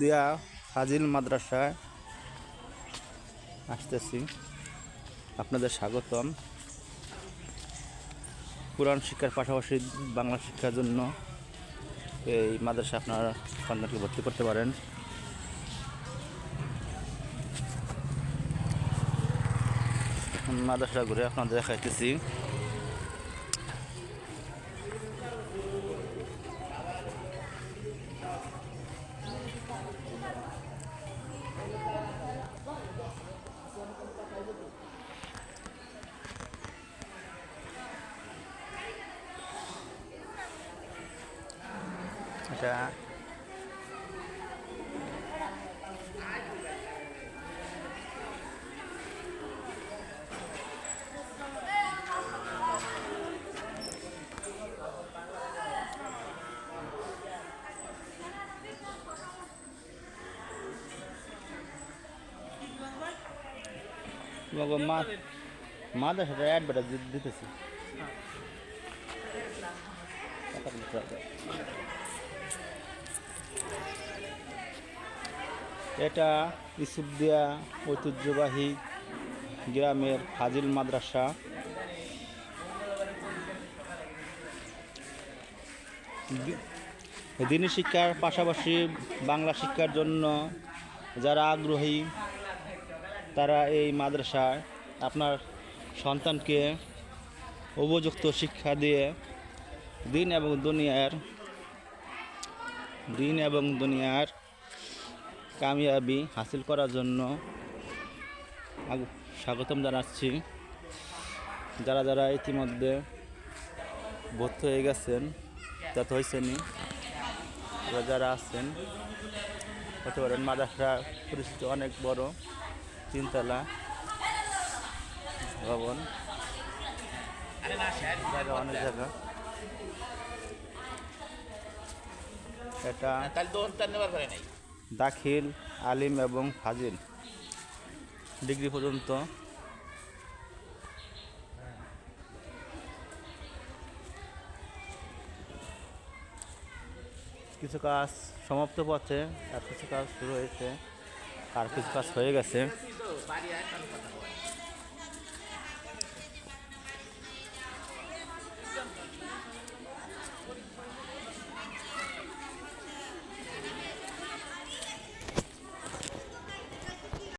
দিয়া ফাজিল মাদ্রাসায় আসতেছি। আপনাদের স্বাগতম। কোরআন শিক্ষার পাশাপাশি বাংলা শিক্ষার জন্য এই মাদ্রাসা আপনার সন্তানকে ভর্তি করতে পারেন। মাদ্রাসা ঘুরে আপনাদের দেখাইতেছি। এটা তোমাকে মা মাদ্রাসাটা অ্যাডভার্টাইজ দিতেছি হবে। এটা ইসুফদিয়া ঐতিহ্যবাহী গ্রামের ফাজিল মাদ্রাসা। দিনী শিক্ষার পাশাপাশি বাংলা শিক্ষার জন্য যারা আগ্রহী, তারা এই মাদ্রাসায় আপনার সন্তানকে উপযুক্ত শিক্ষা দিয়ে দিন এবং দুনিয়ার দিন এবং দুনিয়ার কামিয়াবি হাসিল করার জন্য স্বাগতম জানাচ্ছি। যারা যারা ইতিমধ্যে ভর্তি হয়ে গেছেন তত হয়েছেনি যারা আছেন, হতে পারেন মাদ্রাসা পরিস্থিতি অনেক বড় তিনতলা ভবন। জায়গা অনেক জায়গা। এটা নাই। দাখিল আলিম এবং ফাজিল। ডিগ্রি পর্যন্ত। কিছু কাজ সমাপ্ত পথে আর কিছু কাজ শুরু হয়েছে আর কিছু কাজ হয়ে গেছে।